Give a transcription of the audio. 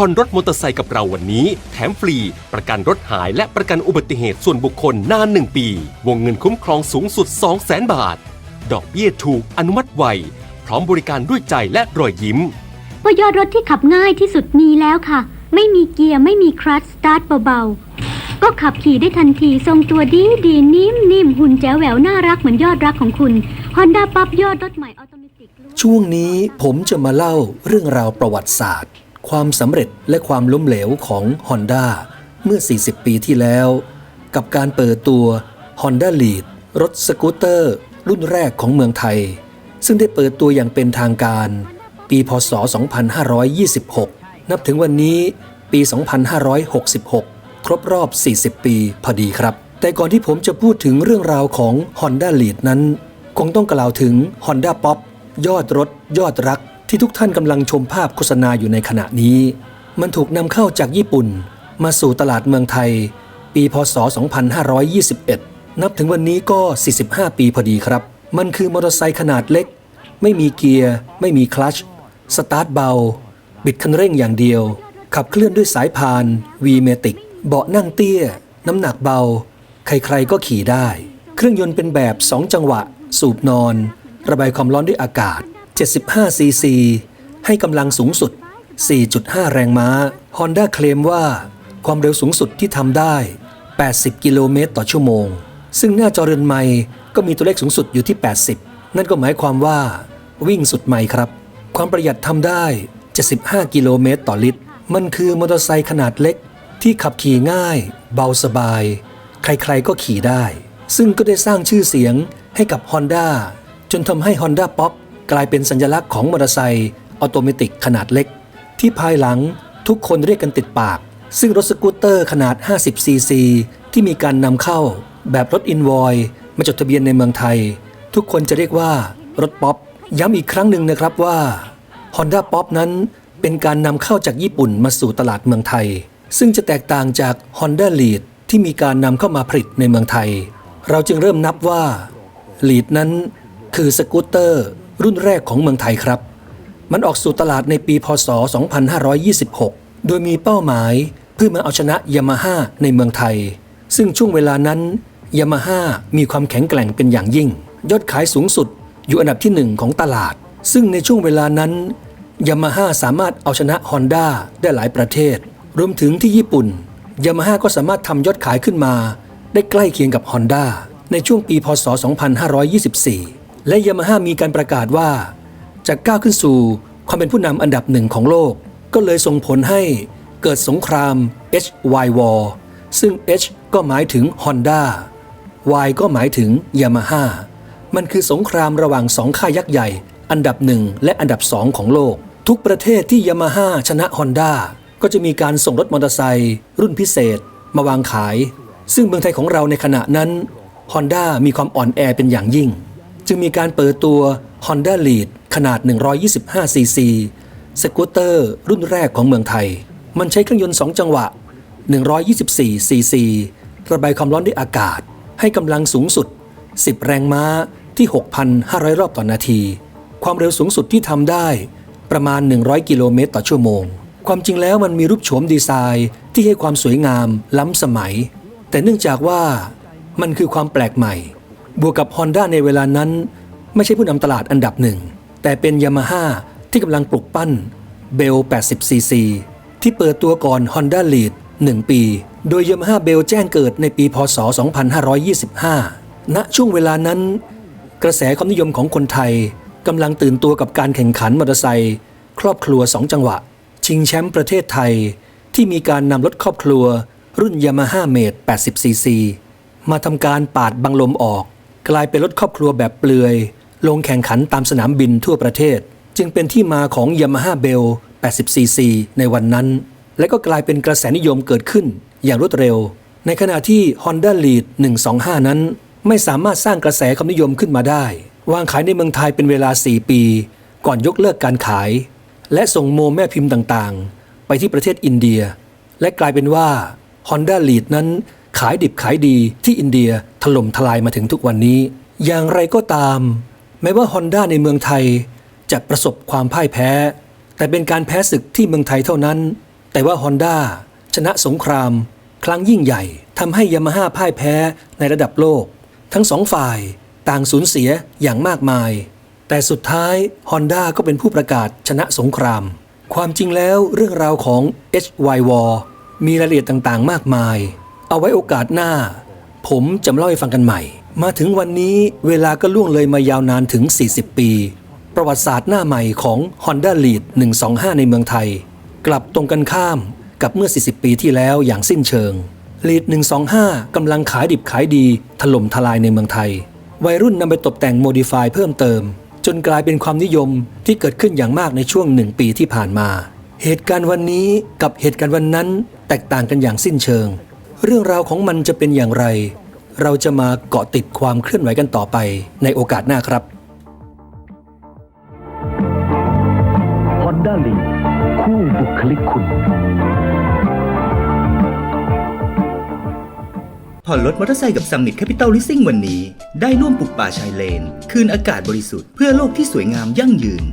ผ่อนรถมอเตอร์ไซค์กับเราวันนี้ แถมฟรี ประกันรถหายและประกันอุบัติเหตุส่วนบุคคลนาน 1 ปี วงเงินคุ้มครองสูงสุด 200,000 บาท ดอกเบี้ยถูกอนุมัติไว พร้อมบริการด้วยใจและรอยยิ้มว่ายอดรถที่ขับง่ายที่สุดมีแล้วค่ะ ไม่มีเกียร์ไม่มีคลัตช์สตาร์ทเบาๆ ก็ขับขี่ได้ทันทีทรงตัวดีดีนิ่มนิ่มหุ่นแจ๋วแหววน่ารักเหมือนยอดรักของคุณ Honda ปั๊บยอดรถใหม่ออโตเมติก ช่วงนี้ผมจะมาเล่าเรื่องราวประวัติศาสตร์ ความสำเร็จและความล้มเหลวของ Honda เมื่อ 40 ปีที่แล้ว กับการเปิดตัว Honda Lead รถสกูตเตอร์ รุ่นแรกของเมืองไทย ซึ่งได้เปิดตัวอย่างเป็นทางการ ปีพศ 2526 นับถึงวันนี้ปี 2566 ครบรอบ 40 ปีพอดีครับ แต่ก่อนที่ผมจะพูดถึงเรื่องราวของ Honda Lead นั้น คงต้องกล่าวถึง Honda Pop ยอดรถ ยอดรัก ที่ทุกท่านกำลังชมภาพโฆษณาอยู่ในขณะนี้ มันถูกนำเข้าจากญี่ปุ่น มาสู่ตลาดเมืองไทย ปีพศ 2521 นับถึงวันนี้ก็ 45 ปีพอดีครับ มันคือมอเตอร์ไซค์ขนาดเล็ก ไม่มีเกียร์ ไม่มีคลัช สตาร์ทเบา บิดคันเร่งอย่างเดียว ขับเคลื่อนด้วยสายพาน วีเมติก เบาะนั่งเตี้ย น้ำหนักเบา ใครๆก็ขี่ได้ เครื่องยนต์เป็นแบบ 2 จังหวะ สูบนอน ระบายความร้อนด้วยอากาศ 75 ซีซี ให้กำลังสูงสุด 4.5 แรงม้า Honda เคลมว่า ความเร็วสูงสุดที่ทำได้ 80 กิโลเมตรต่อชั่วโมง ซึ่งหน้าจอเรือนไม้ก็มีตัวเลขสูงสุดอยู่ที่ 80 นั่นก็หมายความว่าวิ่งสุดไมล์ครับ ความประหยัดทำได้ 75 กิโลเมตรต่อลิตร มันคือมอเตอร์ไซค์ขนาดเล็ก ที่ขับขี่ง่าย เบาสบาย ใครๆก็ขี่ได้ ซึ่งก็ได้สร้างชื่อเสียงให้กับ Honda จนทำให้ Honda Pop กลายเป็นสัญลักษณ์ของมอเตอร์ไซค์ออโตเมติกขนาดเล็ก ที่ภายหลังทุกคนเรียกกันติดปาก ซึ่งรถสกูตเตอร์ขนาด 50 ซีซี ที่มีการนำเข้า แบบรถอินวอยมาจดทะเบียนในเมืองไทย ทุกคนจะเรียกว่ารถป๊อปย้ำอีกครั้งหนึ่งนะครับว่า Honda Pop นั้นเป็นการนำเข้าจากญี่ปุ่นมาสู่ตลาดเมืองไทย ซึ่งจะแตกต่างจาก Honda Lead ที่มีการนำเข้ามาผลิตในเมืองไทย เราจึงเริ่มนับว่า Lead นั้นคือสกูตเตอร์ รุ่นแรกของเมืองไทยครับ มันออกสู่ตลาดในปีพศ 2526 โดยมีเป้าหมายเพื่อมาเอาชนะยามาฮ่าในเมืองไทย ซึ่งช่วงเวลานั้นยามาฮ่ามีความแข็งแกร่งเป็นอย่างยิ่ง ยอดขายสูงสุดอยู่อันดับที่หนึ่งของตลาด ซึ่งในช่วงเวลานั้นยามาฮ่าสามารถเอาชนะฮอนด้าได้หลายประเทศ รวมถึงที่ญี่ปุ่นยามาฮ่าก็สามารถทำยอดขายขึ้นมา ได้ใกล้เคียงกับฮอนด้าในช่วงปีพศ 2524 และยามาฮ่ามีการประกาศว่า จะก้าวขึ้นสู่ความเป็นผู้นำอันดับหนึ่งของโลก ก็เลยส่งผลให้เกิดสงคราม HY War ซึ่ง H ก็หมายถึง Honda Y ก็หมายถึง Yamaha มันคือสงครามระหว่างสองค่ายยักษ์ใหญ่ อันดับหนึ่งและอันดับสองของโลก ทุกประเทศที่ Yamaha ชนะ Honda ก็จะมีการส่งรถมอเตอร์ไซค์รุ่นพิเศษ มาวางขาย ซึ่งเมืองไทยของเราในขณะนั้น Honda มีความอ่อนแอเป็นอย่างยิ่ง จึงมีการเปิดตัว Honda Lead ขนาด 125 ซีซีสกูตเตอร์รุ่นแรกของเมืองไทย มันใช้เครื่องยนต์ 2 จังหวะ 124 ซีซี ระบายความร้อนด้วยอากาศ ให้กำลังสูงสุด 10 แรงม้าที่ 6,500 รอบต่อนาที ความเร็วสูงสุดที่ทำได้ประมาณ 100 กิโลเมตรต่อชั่วโมง ความจริงแล้วมันมีรูปโฉมดีไซน์ที่ให้ความสวยงามล้ำสมัย แต่เนื่องจากว่ามันคือความแปลกใหม่ บวกกับ Honda ในเวลานั้นไม่ใช่ผู้นำตลาดอันดับหนึ่ง แต่เป็นยามาฮ่าที่กำลังปลุกปั้นเบล 80cc ที่เปิดตัวก่อน Honda Lead 1 ปี โดยยามาฮ่าเบลแจ้งเกิดในปีพศ 2525 ณ ช่วงเวลานั้น กระแสความนิยมของคนไทยกำลังตื่นตัวกับการแข่งขันมอเตอร์ไซค์ครอบครัว 2 จังหวะ ชิงแชมป์ประเทศไทย ที่มีการนำรถครอบครัว รุ่นยามาฮ่าเมด 80cc มาทำการปาดบังลมออก กลายเป็นรถครอบครัวแบบเปลือย ลงแข่งขันตามสนามบินทั่วประเทศ จึงเป็นที่มาของ Yamaha Bell 80cc ในวันนั้น และก็กลายเป็นกระแสนิยมเกิดขึ้นอย่างรวดเร็ว ในขณะที่ Honda Lead 125 นั้น ไม่สามารถสร้างกระแสความนิยมขึ้นมาได้ วางขายในเมืองไทยเป็นเวลา 4 ปี ก่อนยกเลิกการขาย และส่งโมแม่พิมพ์ต่างๆ ไปที่ประเทศอินเดีย และกลายเป็นว่า Honda Lead นั้น ขายดิบขายดีที่อินเดียถล่มทลายมาถึงทุกวันนี้ อย่างไรก็ตาม แม้ว่า Honda ในเมืองไทย จะประสบความพ่ายแพ้ แต่เป็นการแพ้ศึกที่เมืองไทยเท่านั้น แต่ว่า Honda ชนะสงคราม ครั้งยิ่งใหญ่ทำให้ยามาฮ่าพ่ายแพ้ในระดับโลก ทั้งสองฝ่ายต่างสูญเสียอย่างมากมาย แต่สุดท้าย Honda ก็เป็นผู้ประกาศชนะสงคราม ความจริงแล้วเรื่องราวของ HY War มีรายละเอียดต่างๆ มากมาย เอาไว้โอกาสหน้า ผมจะเล่าให้ฟังกันใหม่ มาถึงวันนี้เวลาก็ล่วงเลยมายาวนานถึง 40 ปี ประวัติศาสตร์หน้าใหม่ของ Honda Lead 125 ในเมืองไทย กลับตรงกันข้ามกับเมื่อ 40 ปีที่แล้วอย่างสิ้นเชิง Lead 125 กำลังขายดิบขายดีถล่มทลายในเมืองไทย วัยรุ่นนำไปตกแต่งโมดิฟายเพิ่มเติม จนกลายเป็นความนิยมที่เกิดขึ้นอย่างมากในช่วงหนึ่งปีที่ผ่านมา เหตุการณ์วันนี้กับเหตุการณ์วันนั้น แตกต่างกันอย่างสิ้นเชิง เรื่องราวของมันจะเป็นอย่างไร เราจะมาเกาะติดความเคลื่อนไหวกันต่อไปในโอกาสหน้าครับ Honda Lead คู่บุคลิกคุณ ผ่อนรถมอเตอร์ไซค์กับ Summit Capital Leasing วันนี้ ได้ร่วมปลูกป่าชายเลน คืนอากาศบริสุทธิ์เพื่อโลกที่สวยงามยั่งยืน